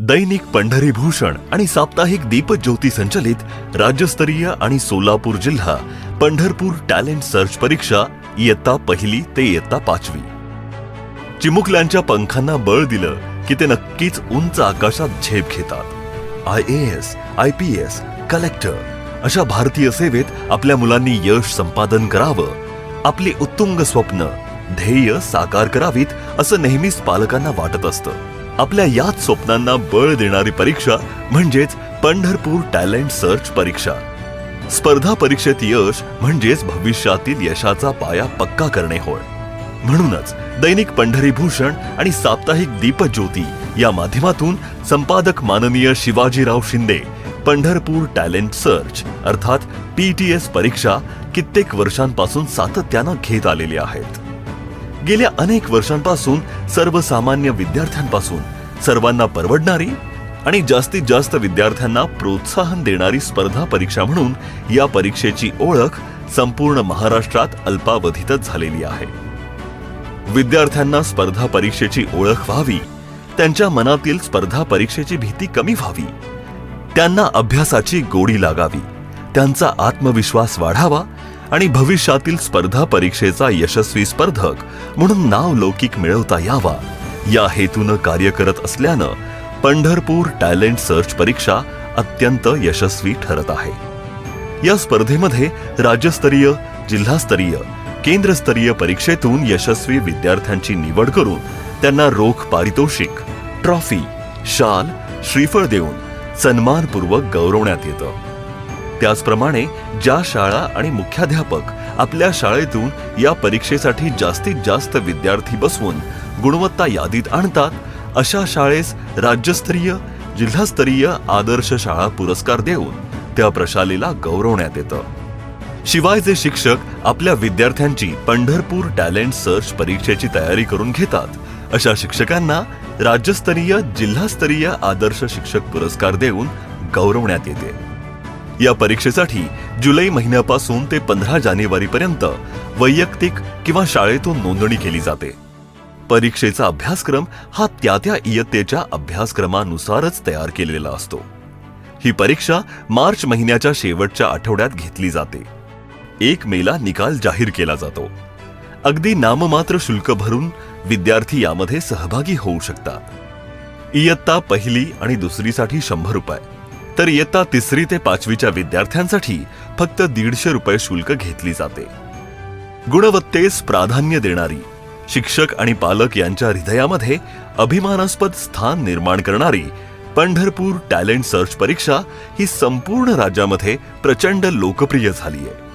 दैनिक पंढरी भूषण आणि साप्ताहिक दीपज्योती संचलित राज्यस्तरीय आणि सोलापूर जिल्हा पंढरपूर टॅलेंट सर्च परीक्षा इयत्ता पहिली ते इयत्ता पाचवी. चिमुकल्यांच्या पंखांना बळ दिलं की ते नक्कीच उंच आकाशात झेप घेतात. I A S I P S collector अशा भारतीय सेवेत आपल्या मुलांनी यश संपादन करावं. आपली उत्तुंग स्वप्न ध्येय साकार करावीत असं नेहमीच पालकांना वाटत असतं. आपल्या याच स्वप्नांना बळ देणारी परीक्षा म्हणजेच पंढरपूर टॅलेंट सर्च परीक्षा. स्पर्धा परीक्षेत यश म्हणजेच भविष्यातील यशाचा पाया पक्का करणे होय. म्हणूनच दैनिक पंढरीभूषण आणि साप्ताहिक दीपज्योती या माध्यमातून संपादक माननीय शिवाजीराव शिंदे पंढरपूर टॅलेंट सर्च अर्थात पीटीएस परीक्षा कित्येक वर्षांपासून सातत्यानं घेत आलेली आहेत. गेल्या अनेक वर्षांपासून सर्वसामान्य विद्यार्थ्यांपासून सर्वांना परवडणारी आणि जास्तीत जास्त विद्यार्थ्यांना प्रोत्साहन देणारी स्पर्धा परीक्षा म्हणून या परीक्षेची ओळख संपूर्ण महाराष्ट्रात अल्पावधीतच झालेली आहे. विद्यार्थ्यांना स्पर्धा परीक्षेची ओळख व्हावी त्यांच्या मनातील स्पर्धा परीक्षेची भीती कमी व्हावी त्यांना अभ्यासाची गोडी लागावी त्यांचा आत्मविश्वास वाढावा आणि भविष्यातील स्पर्धा परीक्षेचा यशस्वी स्पर्धक म्हणून नाव लौकिक मिळवता यावा. या हेतूनं कार्य करत असल्यानं पंढरपूर टॅलेंट सर्च परीक्षा अत्यंत यशस्वी ठरत आहे. या स्पर्धेमध्ये राज्यस्तरीय जिल्हास्तरीय केंद्रस्तरीय परीक्षेतून यशस्वी विद्यार्थ्यांची निवड करून त्यांना रोख पारितोषिक ट्रॉफी शाल श्रीफळ देऊन सन्मानपूर्वक गौरवण्यात येतं. त्याचप्रमाणे ज्या शाळा आणि मुख्याध्यापक आपल्या शाळेतून या परीक्षेसाठी जास्तीत जास्त विद्यार्थी बसवून गुणवत्ता यादीत आणतात अशा शाळेस राज्यस्तरीय जिल्हास्तरीय आदर्श शाळा पुरस्कार देऊन त्या प्रशालेला गौरवण्यात येतं. शिवाय जे शिक्षक आपल्या विद्यार्थ्यांची पंढरपूर टॅलेंट सर्च परीक्षेची तयारी करून घेतात अशा शिक्षकांना राज्यस्तरीय जिल्हास्तरीय आदर्श शिक्षक पुरस्कार देऊन गौरवण्यात येते. या परीक्षेसाठी जुलै महिन्यापासून ते पंधरा जानेवारी पर्यंत वैयक्तिक किंवा शाळेतून नोंदणी केली जाते. परीक्षेचा अभ्यासक्रम हा त्या त्या इयत्तेच्या अभ्यासक्रमानुसारच तयार केलेला असतो. ही परीक्षा मार्च महिन्याच्या शेवटच्या आठवड्यात घेतली जाते. एक मेला निकाल जाहीर केला जातो. अगदी नाममात्र शुल्क भरून विद्यार्थी यामध्ये सहभागी होऊ शकतात. इयत्ता पहिली आणि दुसरीसाठी शंभर रुपये. तर इयत्ता तिसरी ते पाचवीच्या विद्यार्थ्यांसाठी फक्त दीडशे रुपये शुल्क घेतली जाते. गुणवत्तेस प्राधान्य देणारी शिक्षक आणि पालक यांच्या हृदयामध्ये अभिमानास्पद स्थान निर्माण करणारी पंढरपूर टॅलेंट सर्च परीक्षा ही संपूर्ण राज्यामध्ये प्रचंड लोकप्रिय झाली आहे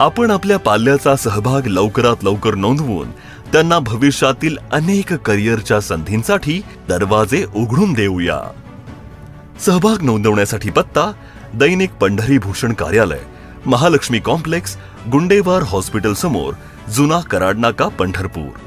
आपण आपल्या पाल्याचा सहभाग लवकरात लवकर नोंदवून त्यांना भविष्यातील अनेक करिअरच्या संधींसाठी दरवाजे उघडून देऊया. सहभाग नोंदवण्यासाठी पत्ता दैनिक पंढरी भूषण कार्यालय महालक्ष्मी कॉम्प्लेक्स गुंडेवार हॉस्पिटल समोर जुना कराडनाका पंढरपूर.